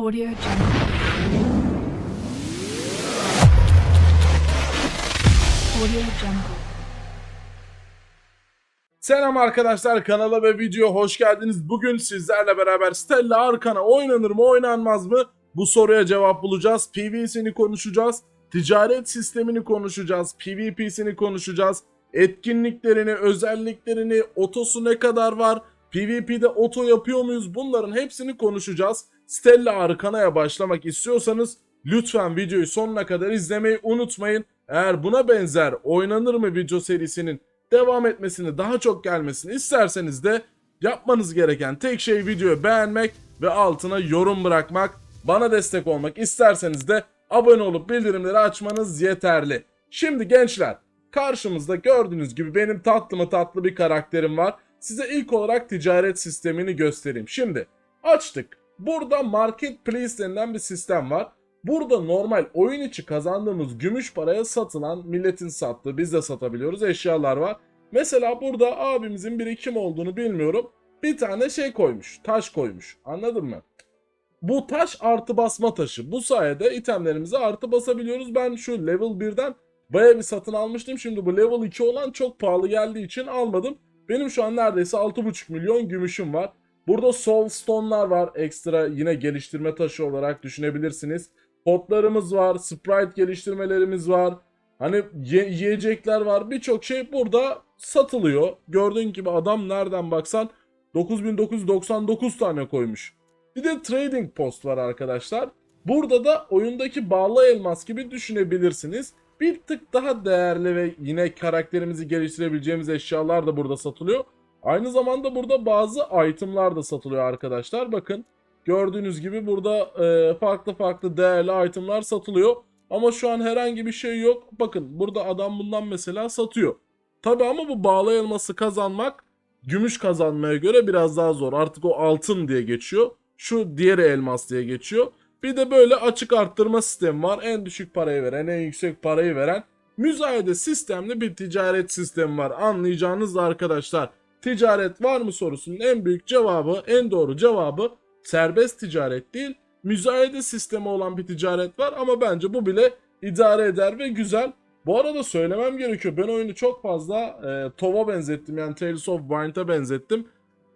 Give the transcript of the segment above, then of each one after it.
Audio Jungle. Audio Jungle. Selam arkadaşlar kanala ve video hoş geldiniz. Bugün sizlerle beraber Stella Arkan'a oynanır mı oynanmaz mı? Bu soruya cevap bulacağız. PvE'sini konuşacağız. Ticaret sistemini konuşacağız. PvP'sini konuşacağız. Etkinliklerini, özelliklerini, otosu ne kadar var? PvP'de oto yapıyor muyuz? Bunların hepsini konuşacağız. Stella Arkana'ya başlamak istiyorsanız lütfen videoyu sonuna kadar izlemeyi unutmayın. Eğer buna benzer oynanır mı video serisinin devam etmesini, daha çok gelmesini isterseniz de yapmanız gereken tek şey videoyu beğenmek ve altına yorum bırakmak. Bana destek olmak isterseniz de abone olup bildirimleri açmanız yeterli. Şimdi gençler, karşımızda gördüğünüz gibi benim tatlı mı tatlı bir karakterim var. Size ilk olarak ticaret sistemini göstereyim. Şimdi açtık. Burada marketplace denilen bir sistem var. Burada normal oyun içi kazandığımız gümüş paraya satılan milletin sattığı biz de satabiliyoruz eşyalar var. Mesela burada abimizin biri kim olduğunu bilmiyorum. Bir tane şey koymuş. Taş koymuş. Anladın mı? Bu taş artı basma taşı. Bu sayede itemlerimize artı basabiliyoruz. Ben şu level 1'den baya bir satın almıştım. Şimdi bu level 2 olan çok pahalı geldiği için almadım. Benim şu an neredeyse 6,5 milyon gümüşüm var. Burada soul stone'lar var. Ekstra yine geliştirme taşı olarak düşünebilirsiniz. Potlarımız var. Sprite geliştirmelerimiz var. Hani ye- yiyecekler var. Birçok şey burada satılıyor. Gördüğün gibi adam nereden baksan 9999 tane koymuş. Bir de trading post var arkadaşlar. Burada da oyundaki bağlı elmas gibi düşünebilirsiniz. Bir tık daha değerli ve yine karakterimizi geliştirebileceğimiz eşyalar da burada satılıyor. Aynı zamanda burada bazı itemlar da satılıyor arkadaşlar. Bakın gördüğünüz gibi burada e, farklı farklı değerli itemlar satılıyor. Ama şu an herhangi bir şey yok. Bakın burada adam bundan mesela satıyor. Tabi ama bu bağlı elması kazanmak gümüş kazanmaya göre biraz daha zor. Artık o altın diye geçiyor. Şu diğeri elmas diye geçiyor. Bir de böyle açık arttırma sistemi var. En düşük parayı veren, en yüksek parayı veren. Müzayede sistemli bir ticaret sistemi var. Anlayacağınız arkadaşlar. Ticaret var mı sorusunun en büyük cevabı, en doğru cevabı serbest ticaret değil, müzayede sistemi olan bir ticaret var ama bence bu bile idare eder ve güzel. Bu arada söylemem gerekiyor. Ben oyunu çok fazla e, ToW'a benzettim. Yani Tales of Wind'a benzettim.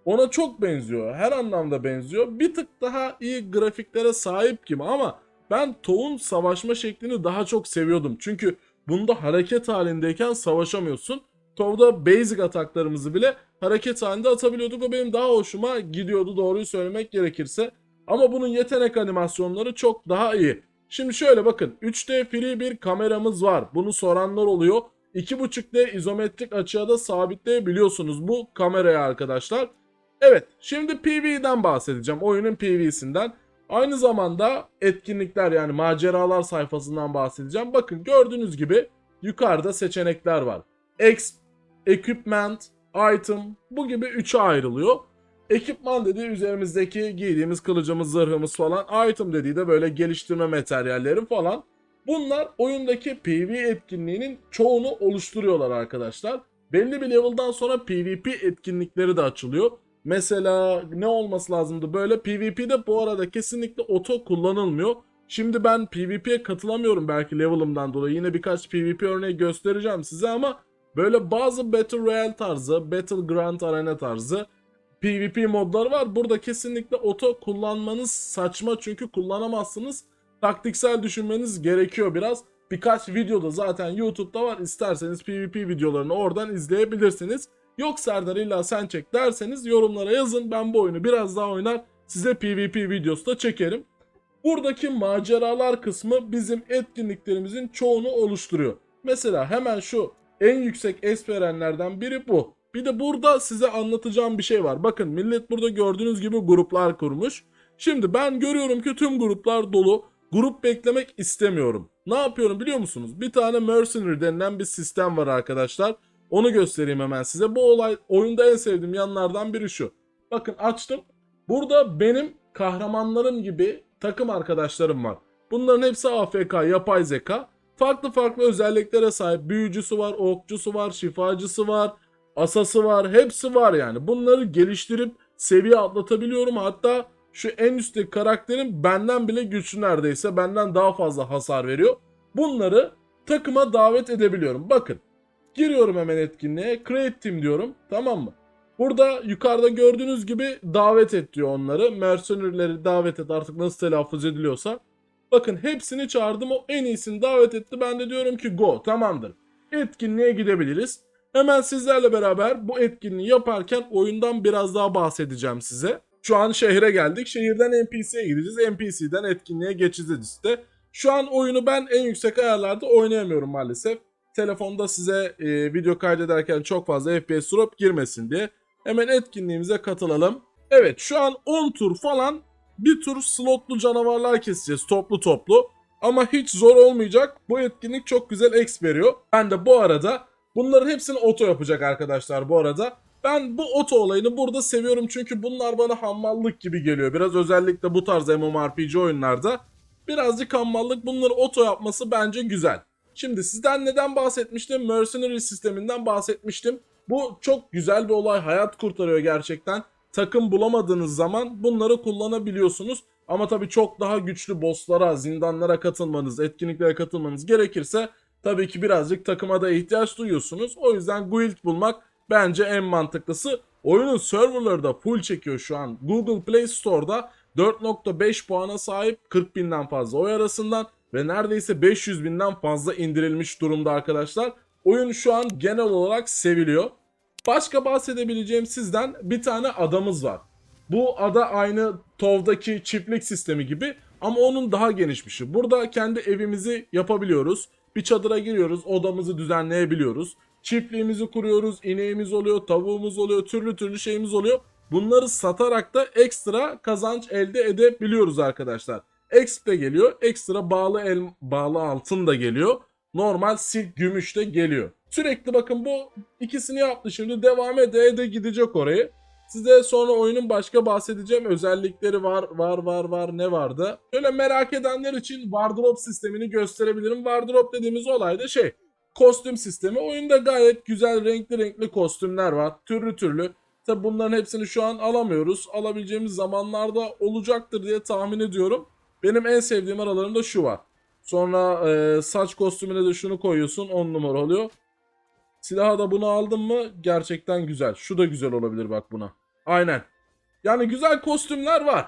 Ona çok benziyor. Her anlamda benziyor. Bir tık daha iyi grafiklere sahip gibi ama ben ToW'un savaşma şeklini daha çok seviyordum. Çünkü bunda hareket halindeyken savaşamıyorsun. ToW'da basic ataklarımızı bile hareket halinde atabiliyorduk. O benim daha hoşuma gidiyordu doğruyu söylemek gerekirse. Ama bunun yetenek animasyonları çok daha iyi. Şimdi şöyle bakın 3D free bir kameramız var. Bunu soranlar oluyor. 2.5D izometrik açıya da sabitleyebiliyorsunuz bu kameraya arkadaşlar. Evet şimdi PvE'den bahsedeceğim. Oyunun PvE'sinden. Aynı zamanda etkinlikler yani maceralar sayfasından bahsedeceğim. Bakın gördüğünüz gibi yukarıda seçenekler var. X, Equipment, Item bu gibi 3'e ayrılıyor. Ekipman dediği üzerimizdeki giydiğimiz kılıcımız, zırhımız falan. Item dediği de böyle geliştirme materyalleri falan. Bunlar oyundaki PvE etkinliğinin çoğunu oluşturuyorlar arkadaşlar. Belli bir level'dan sonra PvP etkinlikleri de açılıyor. Mesela ne olması lazımdı böyle PvP'de bu arada kesinlikle oto kullanılmıyor. Şimdi ben PvP'ye katılamıyorum belki level'ımdan dolayı. Yine birkaç PvP örneği göstereceğim size ama böyle bazı Battle Royale tarzı, Battleground Arena tarzı PvP modları var. Burada kesinlikle oto kullanmanız saçma çünkü kullanamazsınız. Taktiksel düşünmeniz gerekiyor biraz. Birkaç videoda zaten YouTube'da var. İsterseniz PvP videolarını oradan izleyebilirsiniz. Yok Serdar illa sen çek derseniz yorumlara yazın. Ben bu oyunu biraz daha oynar. Size PvP videosu da çekerim. Buradaki maceralar kısmı bizim etkinliklerimizin çoğunu oluşturuyor. Mesela hemen şu en yüksek es verenlerden biri bu. Bir de burada size anlatacağım bir şey var. Bakın millet burada gördüğünüz gibi gruplar kurmuş. Şimdi ben görüyorum ki tüm gruplar dolu. Grup beklemek istemiyorum. Ne yapıyorum biliyor musunuz? Bir tane mercenary denilen bir sistem var arkadaşlar. Onu göstereyim hemen size. Bu olay oyunda en sevdiğim yanlardan biri şu. Bakın açtım. Burada benim kahramanlarım gibi takım arkadaşlarım var. Bunların hepsi AFK, yapay zeka. Farklı farklı özelliklere sahip. Büyücüsü var, okçusu var, şifacısı var, asası var. Hepsi var yani. Bunları geliştirip seviye atlatabiliyorum. Hatta şu en üstteki karakterin benden bile güçlü neredeyse. Benden daha fazla hasar veriyor. Bunları takıma davet edebiliyorum. Bakın. Giriyorum hemen etkinliğe. Create Team diyorum. Tamam mı? Burada yukarıda gördüğünüz gibi davet et diyor onları. Mercenary'leri davet et artık nasıl telaffuz ediliyorsa. Bakın hepsini çağırdım o en iyisini davet etti. Ben de diyorum ki go tamamdır. Etkinliğe gidebiliriz. Hemen sizlerle beraber bu etkinliği yaparken oyundan biraz daha bahsedeceğim size. Şu an şehre geldik. Şehirden NPC'ye gideceğiz. NPC'den etkinliğe geçeceğiz işte. Şu an oyunu ben en yüksek ayarlarda oynayamıyorum maalesef. Telefonda size e, video kaydederken çok fazla FPS drop girmesin diye. Hemen etkinliğimize katılalım. Evet şu an 10 tur falan bir tur slotlu canavarlar keseceğiz toplu toplu. Ama hiç zor olmayacak. Bu etkinlik çok güzel X veriyor. Ben de bu arada bunların hepsini oto yapacak arkadaşlar bu arada. Ben bu oto olayını burada seviyorum çünkü bunlar bana hammallık gibi geliyor. Biraz özellikle bu tarz MMORPG oyunlarda birazcık hammallık bunları oto yapması bence güzel. Şimdi sizden neden bahsetmiştim? Mercenary sisteminden bahsetmiştim. Bu çok güzel bir olay. Hayat kurtarıyor gerçekten. Takım bulamadığınız zaman bunları kullanabiliyorsunuz. Ama tabii çok daha güçlü bosslara, zindanlara katılmanız, etkinliklere katılmanız gerekirse tabii ki birazcık takıma da ihtiyaç duyuyorsunuz. O yüzden guild bulmak bence en mantıklısı. Oyunun serverları da full çekiyor şu an. Google Play Store'da 4.5 puana sahip 40 binden fazla oy arasından ve neredeyse 500 binden fazla indirilmiş durumda arkadaşlar. Oyun şu an genel olarak seviliyor. Başka bahsedebileceğim sizden bir tane adamız var. Bu ada aynı TOW'daki çiftlik sistemi gibi ama onun daha genişmişi. Burada kendi evimizi yapabiliyoruz. Bir çadıra giriyoruz, odamızı düzenleyebiliyoruz. Çiftliğimizi kuruyoruz, ineğimiz oluyor, tavuğumuz oluyor, türlü türlü şeyimiz oluyor. Bunları satarak da ekstra kazanç elde edebiliyoruz arkadaşlar. Exp de geliyor, ekstra bağlı el, bağlı altın da geliyor. Normal silk gümüş de geliyor. Sürekli bakın bu ikisini yaptı şimdi devam ede ede gidecek orayı. Size sonra oyunun başka bahsedeceğim özellikleri var var var var ne vardı. Şöyle merak edenler için wardrobe sistemini gösterebilirim. Wardrobe dediğimiz olay da şey kostüm sistemi. Oyunda gayet güzel renkli renkli kostümler var. Türlü türlü. Tabi bunların hepsini şu an alamıyoruz. Alabileceğimiz zamanlarda olacaktır diye tahmin ediyorum. Benim en sevdiğim aralarında şu var. Sonra e, saç kostümüne de şunu koyuyorsun 10 numara oluyor. Silaha da bunu aldın mı gerçekten güzel. Şu da güzel olabilir bak buna. Aynen. Yani güzel kostümler var.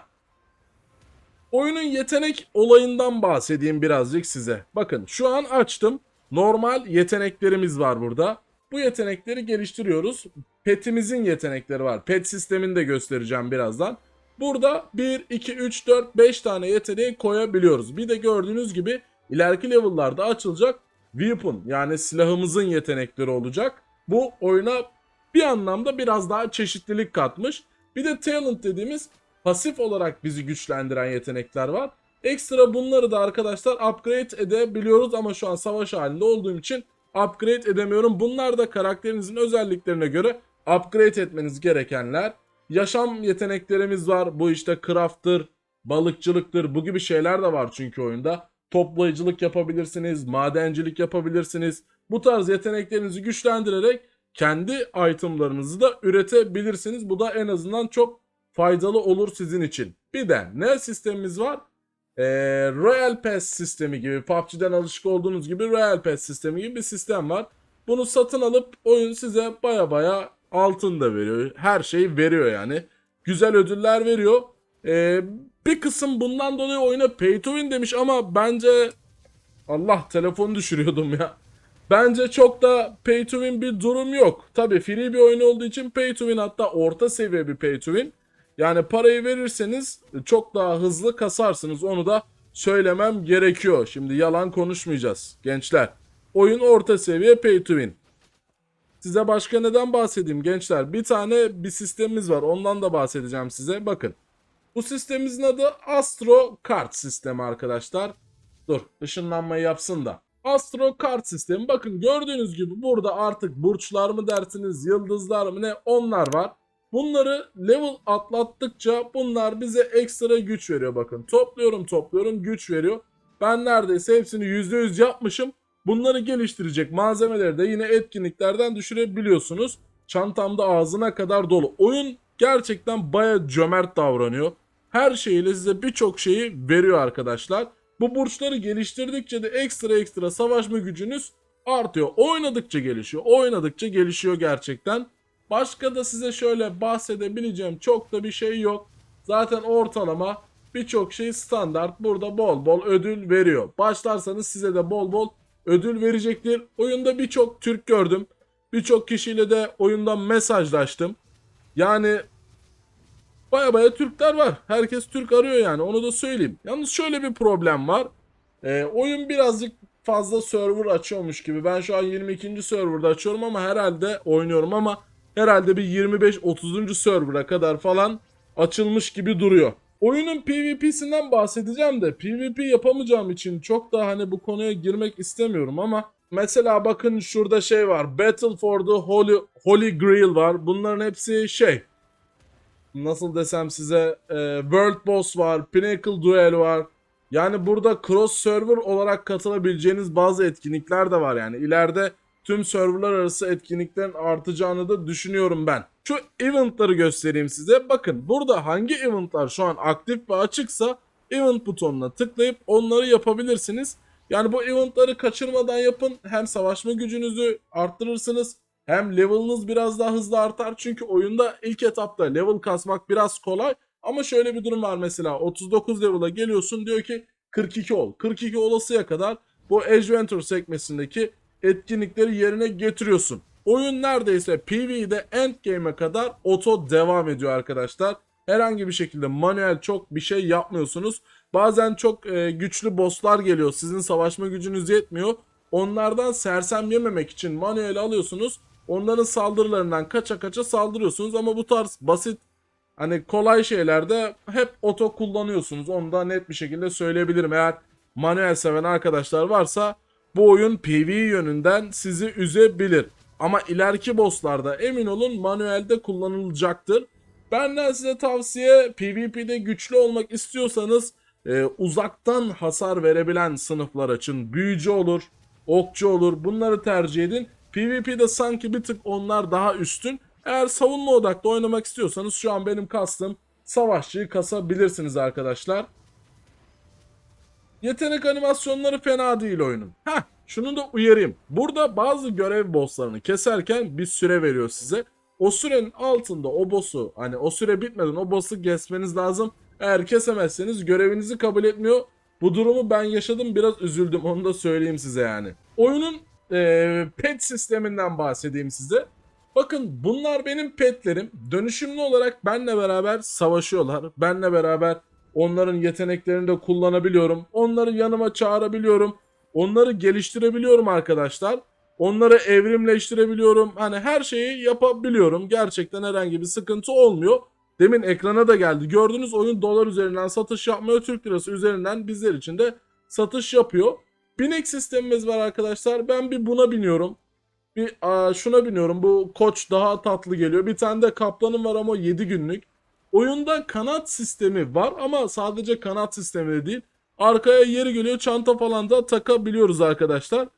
Oyunun yetenek olayından bahsedeyim birazcık size. Bakın şu an açtım. Normal yeteneklerimiz var burada. Bu yetenekleri geliştiriyoruz. Petimizin yetenekleri var. Pet sistemini de göstereceğim birazdan. Burada 1, 2, 3, 4, 5 tane yeteneği koyabiliyoruz. Bir de gördüğünüz gibi ileriki level'larda açılacak weapon yani silahımızın yetenekleri olacak. Bu oyuna bir anlamda biraz daha çeşitlilik katmış. Bir de talent dediğimiz pasif olarak bizi güçlendiren yetenekler var. Ekstra bunları da arkadaşlar upgrade edebiliyoruz ama şu an savaş halinde olduğum için upgrade edemiyorum. Bunlar da karakterinizin özelliklerine göre upgrade etmeniz gerekenler. Yaşam yeteneklerimiz var. Bu işte craft'tır, balıkçılıktır bu gibi şeyler de var çünkü oyunda. Toplayıcılık yapabilirsiniz, madencilik yapabilirsiniz. Bu tarz yeteneklerinizi güçlendirerek kendi itemlarınızı da üretebilirsiniz. Bu da en azından çok faydalı olur sizin için. Bir de ne sistemimiz var? Ee, Royal Pass sistemi gibi PUBG'den alışık olduğunuz gibi Royal Pass sistemi gibi bir sistem var. Bunu satın alıp oyun size baya baya altın da veriyor. Her şeyi veriyor yani. Güzel ödüller veriyor. Ee, bir kısım bundan dolayı oyuna pay to win demiş ama bence Allah telefonu düşürüyordum ya. Bence çok da pay to win bir durum yok. Tabi free bir oyun olduğu için pay to win hatta orta seviye bir pay to win. Yani parayı verirseniz çok daha hızlı kasarsınız. Onu da söylemem gerekiyor. Şimdi yalan konuşmayacağız gençler. Oyun orta seviye pay to win. Size başka neden bahsedeyim gençler? Bir tane bir sistemimiz var. Ondan da bahsedeceğim size. Bakın. Bu sistemimizin adı Astro Kart sistemi arkadaşlar. Dur ışınlanmayı yapsın da. Astro Kart sistemi. Bakın gördüğünüz gibi burada artık burçlar mı dersiniz, yıldızlar mı ne onlar var. Bunları level atlattıkça bunlar bize ekstra güç veriyor bakın. Topluyorum topluyorum güç veriyor. Ben neredeyse hepsini %100 yapmışım. Bunları geliştirecek malzemeleri de yine etkinliklerden düşürebiliyorsunuz. Çantamda ağzına kadar dolu. Oyun gerçekten baya cömert davranıyor. Her şeyiyle size birçok şeyi veriyor arkadaşlar. Bu burçları geliştirdikçe de ekstra ekstra savaşma gücünüz artıyor. Oynadıkça gelişiyor. Oynadıkça gelişiyor gerçekten. Başka da size şöyle bahsedebileceğim çok da bir şey yok. Zaten ortalama birçok şey standart. Burada bol bol ödül veriyor. Başlarsanız size de bol bol ödül verecektir. Oyunda birçok Türk gördüm. Birçok kişiyle de oyundan mesajlaştım. Yani baya baya Türkler var. Herkes Türk arıyor yani onu da söyleyeyim. Yalnız şöyle bir problem var. Ee, oyun birazcık fazla server açıyormuş gibi. Ben şu an 22. serverda açıyorum ama herhalde oynuyorum ama herhalde bir 25-30. server'a kadar falan açılmış gibi duruyor. Oyunun PvP'sinden bahsedeceğim de PvP yapamayacağım için çok da hani bu konuya girmek istemiyorum ama mesela bakın şurada şey var. Battle for the Holy, Holy Grail var. Bunların hepsi şey nasıl desem size e, World Boss var, Pinnacle Duel var. Yani burada cross server olarak katılabileceğiniz bazı etkinlikler de var yani. İleride tüm serverlar arası etkinliklerin artacağını da düşünüyorum ben. Şu eventları göstereyim size. Bakın burada hangi eventlar şu an aktif ve açıksa event butonuna tıklayıp onları yapabilirsiniz. Yani bu eventları kaçırmadan yapın. Hem savaşma gücünüzü arttırırsınız hem level'ınız biraz daha hızlı artar. Çünkü oyunda ilk etapta level kasmak biraz kolay. Ama şöyle bir durum var mesela 39 level'a geliyorsun diyor ki 42 ol. 42 olasıya kadar bu Adventure sekmesindeki etkinlikleri yerine getiriyorsun. Oyun neredeyse PvE'de endgame'e kadar oto devam ediyor arkadaşlar. Herhangi bir şekilde manuel çok bir şey yapmıyorsunuz. Bazen çok e, güçlü bosslar geliyor. Sizin savaşma gücünüz yetmiyor. Onlardan sersem yememek için manuel alıyorsunuz. Onların saldırılarından kaça kaça saldırıyorsunuz ama bu tarz basit hani kolay şeylerde hep oto kullanıyorsunuz. Onu da net bir şekilde söyleyebilirim. Eğer manuel seven arkadaşlar varsa bu oyun PvE yönünden sizi üzebilir. Ama ileriki bosslarda emin olun manuelde kullanılacaktır. Benden size tavsiye PvP'de güçlü olmak istiyorsanız e, uzaktan hasar verebilen sınıflar açın. Büyücü olur, okçu olur bunları tercih edin. PvP'de sanki bir tık onlar daha üstün. Eğer savunma odaklı oynamak istiyorsanız şu an benim kastım savaşçıyı kasabilirsiniz arkadaşlar. Yetenek animasyonları fena değil oyunun. Heh, şunu da uyarayım. Burada bazı görev bosslarını keserken bir süre veriyor size. O sürenin altında o boss'u hani o süre bitmeden o boss'u kesmeniz lazım. Eğer kesemezseniz görevinizi kabul etmiyor. Bu durumu ben yaşadım biraz üzüldüm onu da söyleyeyim size yani. Oyunun eee, pet sisteminden bahsedeyim size. Bakın bunlar benim petlerim. Dönüşümlü olarak benle beraber savaşıyorlar. Benle beraber onların yeteneklerini de kullanabiliyorum. Onları yanıma çağırabiliyorum. Onları geliştirebiliyorum arkadaşlar. Onları evrimleştirebiliyorum. Hani her şeyi yapabiliyorum. Gerçekten herhangi bir sıkıntı olmuyor. Demin ekrana da geldi. Gördüğünüz oyun dolar üzerinden satış yapmıyor. Türk lirası üzerinden bizler için de satış yapıyor. Binek sistemimiz var arkadaşlar. Ben bir buna biniyorum. Bir aa, şuna biniyorum. Bu koç daha tatlı geliyor. Bir tane de kaplanım var ama 7 günlük. Oyunda kanat sistemi var ama sadece kanat sistemi de değil. Arkaya yeri geliyor çanta falan da takabiliyoruz arkadaşlar.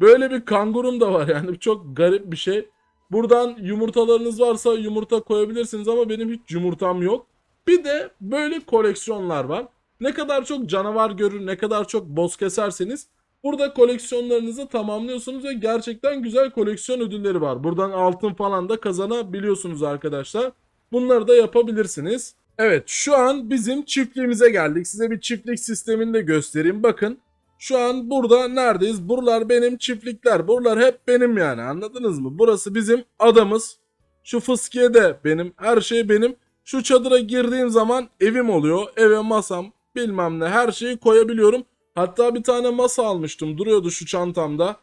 Böyle bir kangurum da var yani çok garip bir şey. Buradan yumurtalarınız varsa yumurta koyabilirsiniz ama benim hiç yumurtam yok. Bir de böyle koleksiyonlar var. Ne kadar çok canavar görür, ne kadar çok boss keserseniz burada koleksiyonlarınızı tamamlıyorsunuz ve gerçekten güzel koleksiyon ödülleri var. Buradan altın falan da kazanabiliyorsunuz arkadaşlar. Bunları da yapabilirsiniz. Evet şu an bizim çiftliğimize geldik. Size bir çiftlik sistemini de göstereyim. Bakın şu an burada neredeyiz? Buralar benim çiftlikler. Buralar hep benim yani anladınız mı? Burası bizim adamız. Şu fıskiye de benim. Her şey benim. Şu çadıra girdiğim zaman evim oluyor. Eve masam bilmem ne her şeyi koyabiliyorum. Hatta bir tane masa almıştım. Duruyordu şu çantamda.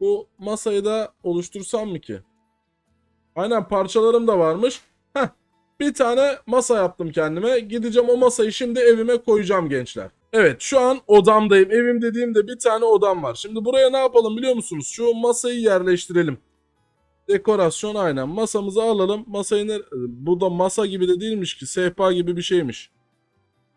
Bu masayı da oluştursam mı ki? Aynen parçalarım da varmış. Heh, bir tane masa yaptım kendime. Gideceğim o masayı şimdi evime koyacağım gençler. Evet şu an odamdayım. Evim dediğimde bir tane odam var. Şimdi buraya ne yapalım biliyor musunuz? Şu masayı yerleştirelim. Dekorasyon aynen. Masamızı alalım. Masayı ner- Bu da masa gibi de değilmiş ki. Sehpa gibi bir şeymiş.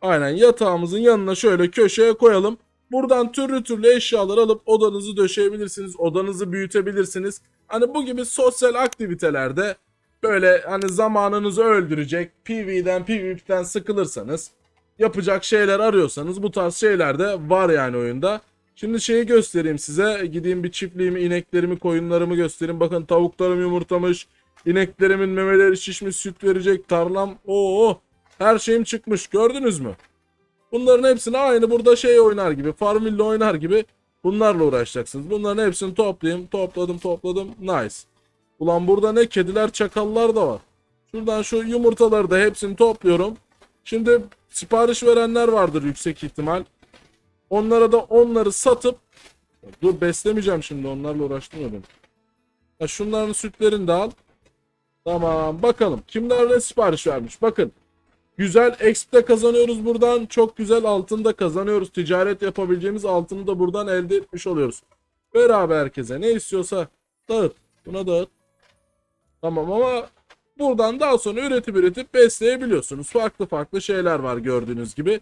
Aynen yatağımızın yanına şöyle köşeye koyalım. Buradan türlü türlü eşyalar alıp odanızı döşeyebilirsiniz. Odanızı büyütebilirsiniz. Hani bu gibi sosyal aktivitelerde böyle hani zamanınızı öldürecek PvE'den PvP'den sıkılırsanız yapacak şeyler arıyorsanız bu tarz şeyler de var yani oyunda. Şimdi şeyi göstereyim size. Gideyim bir çiftliğimi, ineklerimi, koyunlarımı göstereyim. Bakın tavuklarım yumurtamış. İneklerimin memeleri şişmiş, süt verecek. Tarlam, oo her şeyim çıkmış. Gördünüz mü? Bunların hepsini aynı burada şey oynar gibi, Farmville oynar gibi bunlarla uğraşacaksınız. Bunların hepsini toplayayım. Topladım, topladım. Nice. Ulan burada ne kediler, çakallar da var. Şuradan şu yumurtaları da hepsini topluyorum. Şimdi sipariş verenler vardır yüksek ihtimal. Onlara da onları satıp dur beslemeyeceğim şimdi onlarla uğraştırmadım. Şunların sütlerini de al. Tamam bakalım kimler ne sipariş vermiş. Bakın güzel exp de kazanıyoruz buradan. Çok güzel altın da kazanıyoruz. Ticaret yapabileceğimiz altını da buradan elde etmiş oluyoruz. Ver abi herkese ne istiyorsa dağıt. Buna dağıt. Tamam ama buradan daha sonra üretip üretip besleyebiliyorsunuz. Farklı farklı şeyler var gördüğünüz gibi.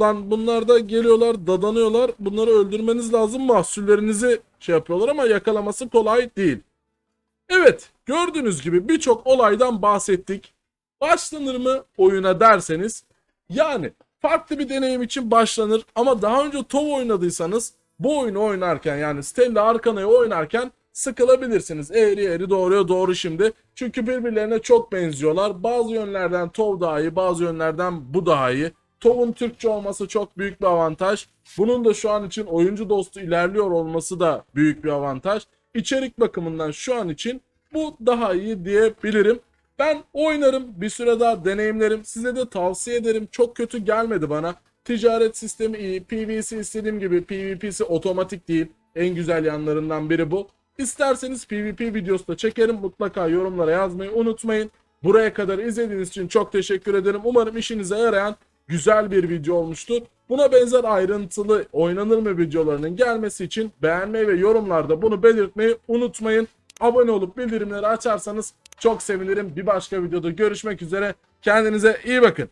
Lan bunlar da geliyorlar dadanıyorlar. Bunları öldürmeniz lazım. Mahsullerinizi şey yapıyorlar ama yakalaması kolay değil. Evet gördüğünüz gibi birçok olaydan bahsettik. Başlanır mı oyuna derseniz yani farklı bir deneyim için başlanır ama daha önce ToW oynadıysanız bu oyunu oynarken yani Stella Arcana'yı oynarken sıkılabilirsiniz. Eğri eğri doğruya doğru şimdi. Çünkü birbirlerine çok benziyorlar. Bazı yönlerden ToW daha iyi bazı yönlerden bu daha iyi. ToW'un Türkçe olması çok büyük bir avantaj. Bunun da şu an için oyuncu dostu ilerliyor olması da büyük bir avantaj. İçerik bakımından şu an için bu daha iyi diyebilirim. Ben oynarım, bir süre daha deneyimlerim. Size de tavsiye ederim. Çok kötü gelmedi bana. Ticaret sistemi iyi. PvC istediğim gibi PvP'si otomatik değil. En güzel yanlarından biri bu. İsterseniz PvP videosu da çekerim. Mutlaka yorumlara yazmayı unutmayın. Buraya kadar izlediğiniz için çok teşekkür ederim. Umarım işinize yarayan güzel bir video olmuştur. Buna benzer ayrıntılı oynanır mı videolarının gelmesi için beğenmeyi ve yorumlarda bunu belirtmeyi unutmayın. Abone olup bildirimleri açarsanız çok sevinirim. Bir başka videoda görüşmek üzere. Kendinize iyi bakın.